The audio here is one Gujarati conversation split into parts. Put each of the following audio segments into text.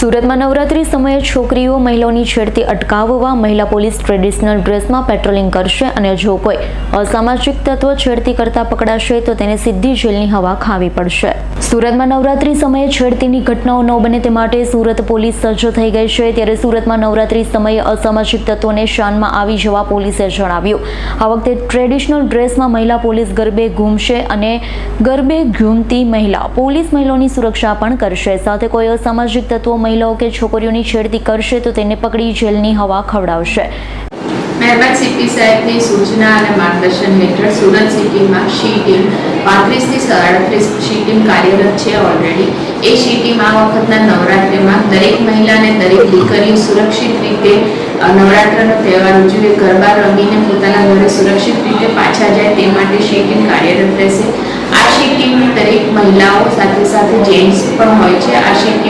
સુરતમાં નવરાત્રી સમયે છોકરીઓ મહિલાઓની છેડતી અટકાવવા મહિલા પોલીસ ટ્રેડિશનલ ડ્રેસમાં પેટ્રોલિંગ કરશે અને જો કોઈ અસામાજિક તત્વ છેડતી કરતા પકડાશે તો તેને સીધી જેલની હવા ખાવી પડશે. સુરતમાં નવરાત્રી સમયે છેડતીની ઘટનાઓ ન બને તે માટે સુરત પોલીસ સજ્જ થઈ ગઈ છે. ત્યારે સુરતમાં નવરાત્રી સમયે અસામાજિક તત્વોને શાનમાં આવી જવા પોલીસે જણાવ્યું. આ વખતે ટ્રેડિશનલ ડ્રેસમાં મહિલા પોલીસ ગરબે ઘૂમશે અને ગરબે ઘૂમતી મહિલા પોલીસ મહિલાઓની સુરક્ષા પણ કરશે. સાથે કોઈ અસામાજિક તત્વો મહિલાઓ કે છોકરીઓની છેડતી કરશે તો તેને પકડી જેલની હવા ખવડાવશે. મહેરબાન સીપી સાહેબની સૂચના અને માર્ગદર્શન હેઠળ સુરત સિટીમાં શી ટીમ પાંત્રીસથી સાડત્રીસ શી ટીમ કાર્યરત છે ઓલરેડી એ શી ટીમ આ વખતના નવરાત્રિમાં દરેક મહિલાને દરેક દીકરીઓ સુરક્ષિત રીતે નવરાત્રનો તહેવાર ઉજવે, ગરબા રમીને પોતાના ઘરે સુરક્ષિત રીતે પાછા જાય તે માટે શી ટીમ કાર્યરત રહેશે. આ શી ટીમની દરેક મહિલાઓ સાથે સાથે જેન્ટ્સ પણ હોય છે. આ શી મહિલા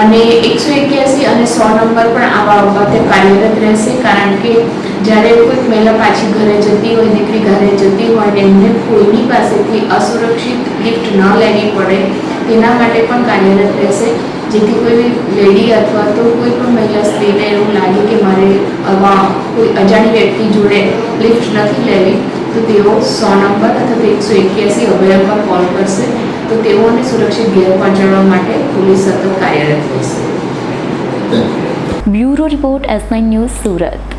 અને એકસો એક્યાસી અને સો નંબર પણ આવા વખતે કાર્યરત રહેશે, કારણ કે જ્યારે કોઈક મહિલા પાછી ઘરે જતી હોય, દીકરી ઘરે જતી હોય ને એમને કોઈની પાસેથી અસુરક્ષિત ગિફ્ટ ન લેવી પડે, તેના માટે પણ કાર્યરત રહેશે. જેથી કોઈ લેડી અથવા તો કોઈ પણ મહિલા સ્ત્રીને એવું લાગે કે મારે આવા કોઈ અજાણી વ્યક્તિ જોડે લિફ્ટ નથી લેવી, તો તેઓ સો નંબર અથવા તો એકસો એક્યાસી પર કોલ કરશે. તો તેઓને સુરક્ષિત ઘેર પહોંચાડવા માટે પોલીસ સતત કાર્યરત રહેશે bureau report S nine news Surat.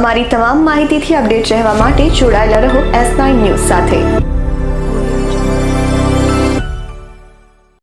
અમારી તમામ માહિતીથી અપડેટ રહેવા માટે જોડાયેલા રહો એસ નાઇન ન્યૂઝ સાથે.